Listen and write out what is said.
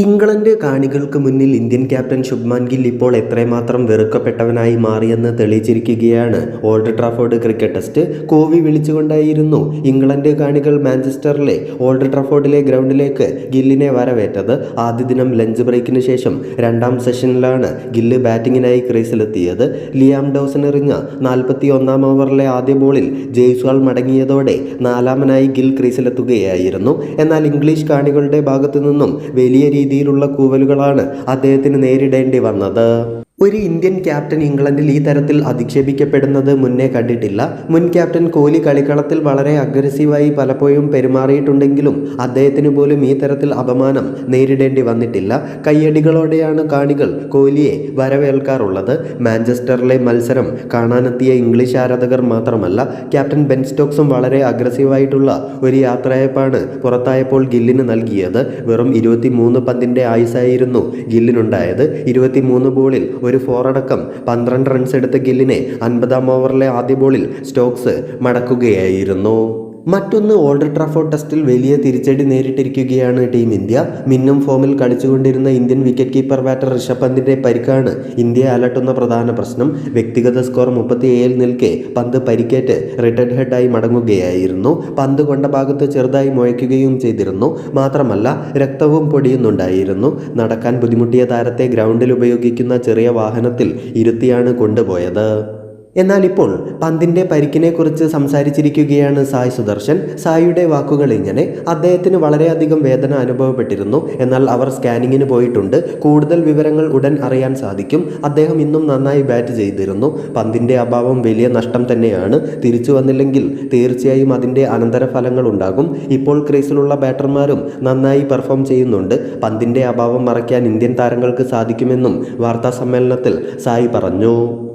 England കാണികൾക്ക് മുന്നിൽ Indian captain Shubman Gill ഇപ്പോൾ എത്രമാത്രം വെറുക്കപ്പെട്ടവനായി മാറിയെന്ന് തെളിയിച്ചിരിക്കുകയാണ്. ഓൾഡ് ട്രാഫോർഡ് ക്രിക്കറ്റ് ടെസ്റ്റ് കോവി വിളിച്ചുകൊണ്ടായിരുന്നു ഇംഗ്ലണ്ട് കാണികൾ മാഞ്ചസ്റ്ററിലെ ഓൾഡ് ട്രാഫോർഡിലെ ഗ്രൗണ്ടിലേക്ക് ഗില്ലിനെ വരവേറ്റത്. ആദ്യ ദിനം ലഞ്ച് ബ്രേക്കിന് ശേഷം രണ്ടാം സെഷനിലാണ് ഗില്ല് ബാറ്റിങ്ങിനായി ക്രീസിലെത്തിയത്. ലിയാം ഡോസൺ എറിഞ്ഞ നാൽപ്പത്തി ഒന്നാം ഓവറിലെ ആദ്യ ബോളിൽ ജയ്സ്വാൾ മടങ്ങിയതോടെ നാലാമനായി ഗിൽ ക്രീസിലെത്തുകയായിരുന്നു. എന്നാൽ ഇംഗ്ലീഷ് കാണികളുടെ ഭാഗത്തു നിന്നും വലിയ രീതിയിലുള്ള കൂവലുകളാണ് അദ്ദേഹത്തിന് നേരിടേണ്ടി വന്നത്. ഒരു ഇന്ത്യൻ ക്യാപ്റ്റൻ ഇംഗ്ലണ്ടിൽ ഈ തരത്തിൽ അധിക്ഷേപിക്കപ്പെടുന്നത് മുന്നേ കണ്ടിട്ടില്ല. മുൻ ക്യാപ്റ്റൻ കോഹ്ലി കളിക്കളത്തിൽ വളരെ അഗ്രസീവായി പലപ്പോഴും പെരുമാറിയിട്ടുണ്ടെങ്കിലും അദ്ദേഹത്തിന് പോലും ഈ തരത്തിൽ അപമാനം നേരിടേണ്ടി വന്നിട്ടില്ല. കയ്യടികളോടെയാണ് കാണികൾ കോഹ്ലിയെ വരവേൽക്കാറുള്ളത്. മാഞ്ചസ്റ്ററിലെ മത്സരം കാണാനെത്തിയ ഇംഗ്ലീഷ് ആരാധകർ മാത്രമല്ല ക്യാപ്റ്റൻ ബെൻ സ്റ്റോക്സും വളരെ അഗ്രസീവായിട്ടുള്ള ഒരു യാത്രയപ്പാണ് പുറത്തായപ്പോൾ ഗില്ലിന് നൽകിയത്. വെറും ഇരുപത്തി മൂന്ന് പന്തിന്റെ ആയുസായിരുന്നു ഗില്ലിനുണ്ടായത്. ഇരുപത്തി മൂന്ന് ബോളിൽ ഒരു ഫോറടക്കം പന്ത്രണ്ട് റൺസ് എടുത്ത ഗില്ലിനെ അൻപതാം ഓവറിലെ ആദ്യ ബോളിൽ സ്റ്റോക്സ് മടക്കുകയായിരുന്നു. മറ്റൊന്ന് ഓൾഡ് ട്രാഫോർഡ് ടെസ്റ്റിൽ വലിയ തിരിച്ചടി നേരിട്ടിരിക്കുകയാണ് ടീം ഇന്ത്യ. മിന്നും ഫോമിൽ കളിച്ചുകൊണ്ടിരുന്ന Indian wicket keeper batter Rishabh പന്തിന്റെ പരിക്കാണ് ഇന്ത്യയെ അലട്ടുന്ന പ്രധാന പ്രശ്നം. വ്യക്തിഗത സ്കോർ മുപ്പത്തിയേഴിൽ നിൽക്കെ പന്ത് പരിക്കേറ്റ് റിട്ടേൺ ഹെഡായി മടങ്ങുകയായിരുന്നു. പന്ത് കൊണ്ട ഭാഗത്ത് ചെറുതായി മുഴയ്ക്കുകയും ചെയ്തിരുന്നു. മാത്രമല്ല രക്തവും പൊടിയുന്നുണ്ടായിരുന്നു. നടക്കാൻ ബുദ്ധിമുട്ടിയ താരത്തെ ഗ്രൗണ്ടിൽ ഉപയോഗിക്കുന്ന ചെറിയ വാഹനത്തിൽ ഇരുത്തിയാണ് കൊണ്ടുപോയത്. എന്നാൽ ഇപ്പോൾ പന്തിന്റെ പരിക്കിനെക്കുറിച്ച് സംസാരിച്ചിരിക്കുകയാണ് സായ് സുദർശൻ. സായിയുടെ വാക്കുകൾ ഇങ്ങനെ അദ്ദേഹത്തിന് വളരെയധികം വേദന അനുഭവപ്പെട്ടിരുന്നു. എന്നാൽ അവർ സ്കാനിങ്ങിന് പോയിട്ടുണ്ട്. കൂടുതൽ വിവരങ്ങൾ ഉടൻ അറിയാൻ സാധിക്കും. അദ്ദേഹം ഇന്നും നന്നായി ബാറ്റ് ചെയ്തിരുന്നു. പന്തിന്റെ അഭാവം വലിയ നഷ്ടം തന്നെയാണ്. തിരിച്ചു വന്നില്ലെങ്കിൽ തീർച്ചയായും അതിന്റെ അനന്തരഫലങ്ങൾ ഉണ്ടാകും. ഇപ്പോൾ ക്രീസിലുള്ള ബാറ്റർമാരും നന്നായി പെർഫോം ചെയ്യുന്നുണ്ട്. പന്തിന്റെ അഭാവം മറയ്ക്കാൻ ഇന്ത്യൻ താരങ്ങൾക്ക് സാധിക്കുമെന്നും വാർത്താ സമ്മേളനത്തിൽ സായി പറഞ്ഞു.